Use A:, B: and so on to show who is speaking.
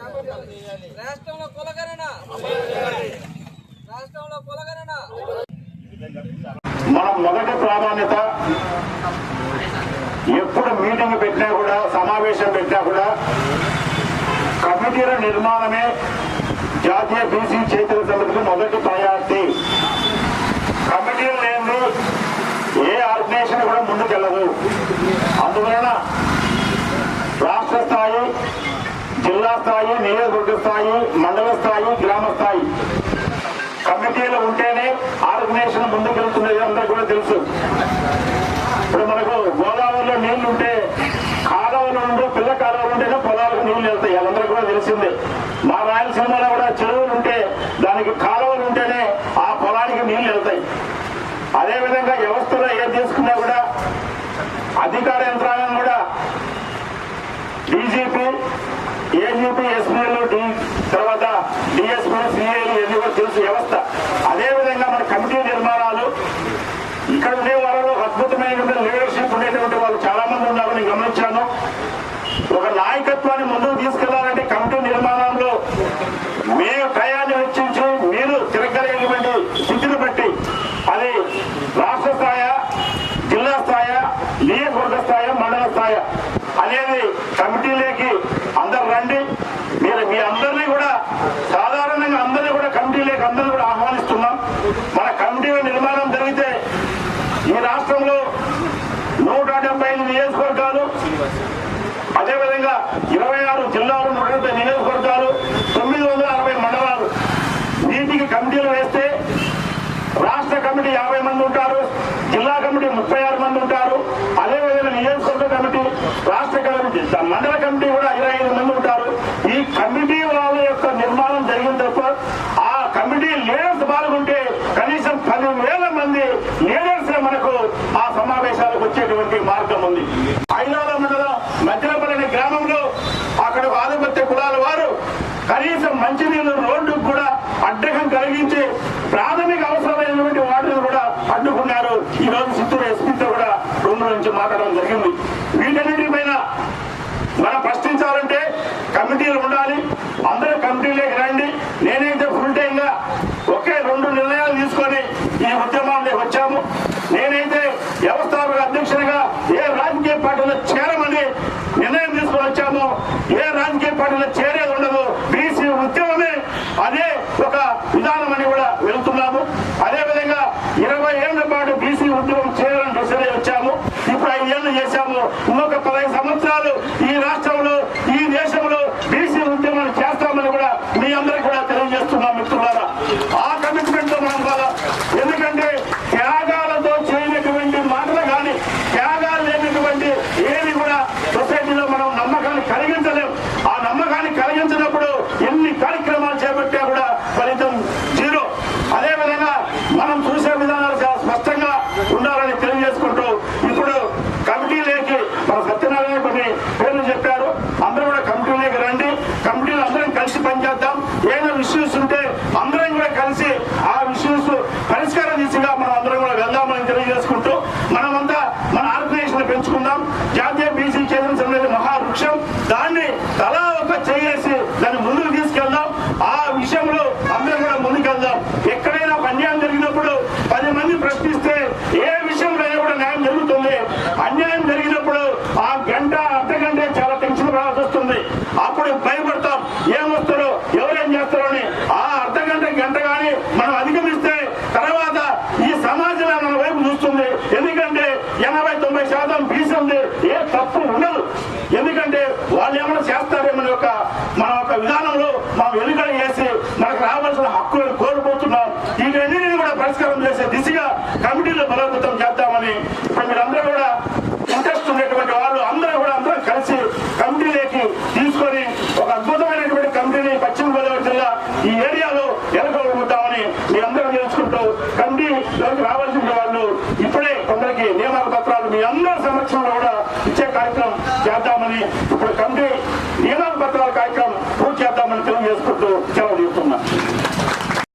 A: రాష్ట్రంలో కులగణన. రాష్ట్రంలో కులగణన.
B: మనం మొదటి ప్రాధాన్యత ఎప్పుడు మీటింగ్ పెట్టినా కూడా సమావేశం పెట్టినా కూడా కమిటీల నిర్మాణమే జాతీయ బీసీ చేతుల సమితికి మొదటి ప్రయారిటీ కమిటీలు లేని ఏ ఆర్గనైజేషన్ కూడా ముందుకెళ్ళదు అందువలన రాష్ట్ర స్థాయి జిల్లా స్థాయి నియోజకవర్గ స్థాయి మండల స్థాయి గ్రామ స్థాయి. కమిటీలు ఉంటేనే ఆర్గనైజేషన్ ముందుకెళ్తున్నది అందరూ కూడా తెలుసు. ఇప్పుడు మనకు గోదావరిలో నీళ్ళు ఉంటే కాలువలు ఉండే పిల్ల కాలువలు ఉంటేనే పొలాలకు నీళ్ళు వెళ్తాయి. అందరికీ కూడా తెలిసిందే. మా రాయలసీమలో కూడా చెరువులు ఉంటే దానికి కాలువ ఉంటేనే ఆ పొలానికి నీళ్ళు వెళ్తాయి అదేవిధంగా వ్యవస్థలో ఏది తీసుకున్నా కూడా అధికార యంత్రాంగం కూడా డీజీపీ ఏజీపీ ఎస్పీలు డి తర్వాత డిఎస్పీ సిఐలు ఇవన్నీ కూడా తెలుసు వ్యవస్థ. అదేవిధంగా మన కమిటీ నిర్మాణాలు ఇక్కడ ఉండే వాళ్ళు అద్భుతమైనటువంటి లీడర్షిప్ ఉండేటువంటి వాళ్ళు చాలా మంది ఉన్నారు నేను గమనించాను. ఒక నాయకత్వాన్ని ముందుకు తీసుకెళ్ళాలంటే కమిటీ నిర్మాణంలో మీరు టయాన్ని వెచ్చించి మీరు తిరగలిగినటువంటి స్థితిని బట్టి అది రాష్ట్ర స్థాయి జిల్లా స్థాయి నియోజకవర్గ స్థాయి మండల స్థాయి అనేది కమిటీ అందరు రండి మీరు మీ అందరినీ కూడా సాధారణంగా అందరినీ కూడా కమిటీలోకి అందరినీ కూడా ఆహ్వానిస్తున్నాం మన కమిటీల నిర్మాణం జరిగితే ఈ రాష్ట్రంలో నూట డెబ్బై ఐదు నియోజకవర్గాలు అదేవిధంగా ఇరవై ఆరు జిల్లాలు నూట డెబ్బై నియోజకవర్గాలు తొమ్మిది వందల అరవై మండలాలు. వీటికి కమిటీలు వేస్తే రాష్ట్ర కమిటీ యాభై మంది ఉంటారు జిల్లా కమిటీ ముప్పై ఆరు మంది ఉంటారు అదేవిధంగా నియోజకవర్గ కమిటీ రాష్ట్ర కమిటీ మండల కమిటీ కూడా ఇరవై ఐదు మంది ఉంటారు. ఈ కమిటీ వాళ్ళ యొక్క నిర్మాణం జరిగిన తప్ప ఆ కమిటీ లీడర్స్ పాల్గొంటే కనీసం పదివేల మంది లీడర్స్ వచ్చేటువంటి మార్గం ఉంది. ఐలాల మండలం మధ్యలపల్లి గ్రామంలో అక్కడ ఆధిపత్య కులాల వారు కనీసం మంచినీళ్ళు రోడ్డు పనులు పార్టీలో చేరేది ఉండదు. బీసీ ఉద్యమమే అదే ఒక విధానం అని కూడా వెళ్తున్నాము. అదే విధంగా ఇరవై ఏళ్ళ పాటు బీసీ ఉద్యమం చేయాలని డిసైడ్ వచ్చాము ఇప్పుడు ఐదు ఏళ్ళు చేశాము ఇంకొక పదహైదు సంవత్సరాలు ఈ రాష్ట్రంలో ఈ దేశంలో బీసీ ఉద్యమాన్ని చేస్తామని కూడా మీ అందరికీ కూడా తెలియజేస్తున్నాం మిత్రులారా ఆ కమిట్మెంట్తో మనం కదా ఎందుకంటే త్యాగాలతో చేయనటువంటి మాటలు కానీ త్యాగాలు లేనటువంటి ఏది కూడా సొసైటీలో మనం నమ్మకాన్ని కలిగించలేం ఆ నమ్మకాన్ని కలిగించినప్పుడు ఎన్ని కార్యక్రమాలు చేపట్టా కూడా ఫలితం జీరో అదే విధంగా మనం చూసే విధానాలు చాలా స్పష్టంగా ఉండాలని తెలియజేసుకుంటూ ఇప్పుడు కమిటీలోకి మన సత్యనారాయణ కొన్ని పేర్లు చెప్పారు అందరూ కూడా కమిటీలోకి రండి కమిటీలు అందరం కలిసి పనిచేద్దాం ఏదైనా ఇష్యూస్ ఉంటే అందరం కూడా కలిసి ఆ ఇష్యూస్ పరిష్కార దిశగా మనం అందరం కూడా వెళ్దామని తెలియజేసుకుంటూ మనమంతా మన ఆర్గనైజేషన్ పెంచుకుందాం జాతీయ బీసీ కేంద్రం అనేది మహావృక్షం దాన్ని తలా ఒక చేసి దాన్ని ముందుకు తీసుకెళ్దాం ఆ విషయంలో అందరం కూడా ముందుకెళ్దాం ఎక్కడైనా ఒక అన్యాయం జరిగినప్పుడు పది మంది ప్రశ్నిస్తే ఏ విషయంలో కూడా న్యాయం జరుగుతుంది అన్యాయం జరిగినప్పుడు ఆ గంట అర్ధగంటే చాలా టెన్షన్ రావాల్సి వస్తుంది. అప్పుడు భయపడతాం. ఏమొస్తారో ఎవరేం చేస్తారో అని ఆ అర్ధగంట గంట కానీ మనం అధిగమిస్తే తర్వాత ఈ సమాజం మన వైపు చూస్తుంది. ఎందుకంటే ఎనభై తొంభై శాతం బీసీ ఏ తప్పు ఉండదు. ఎందుకంటే వాళ్ళు ఏమైనా చేస్తారేమని ఒక మన యొక్క విధానంలో మనం వెనుకడ చేసి మనకు రావాల్సిన హక్కులను కోల్పోతున్నాం. వీటన్నిటిని కూడా పరిష్కారం చేసే దిశగా కమిటీలో బలపడతాం చేద్దామని ఇప్పుడు మీరందరూ కూడా ఇంట్రెస్ట్ ఉండేటువంటి వాళ్ళు అందరూ కూడా అందరం కలిసి కమిటీలోకి తీసుకొని ఒక అద్భుతమైనటువంటి కమిటీని పశ్చిమ గోదావరి జిల్లా ఈ ఏరియాలో ఎలకొల్పుతామని మీ అందరూ తెలుసుకుంటూ కమిటీలోకి రావాల్సిన వాళ్ళు ఇప్పుడే కొందరికి నియామక పత్రాలు మీ అందరి సమక్షంలో కూడా ఇచ్చే కార్యక్రమం చేద్దామని ఇప్పుడు కమిటీ నియామక పత్రాల కార్యక్రమం పూర్తి చేద్దామని తెలియజేసుకుంటూ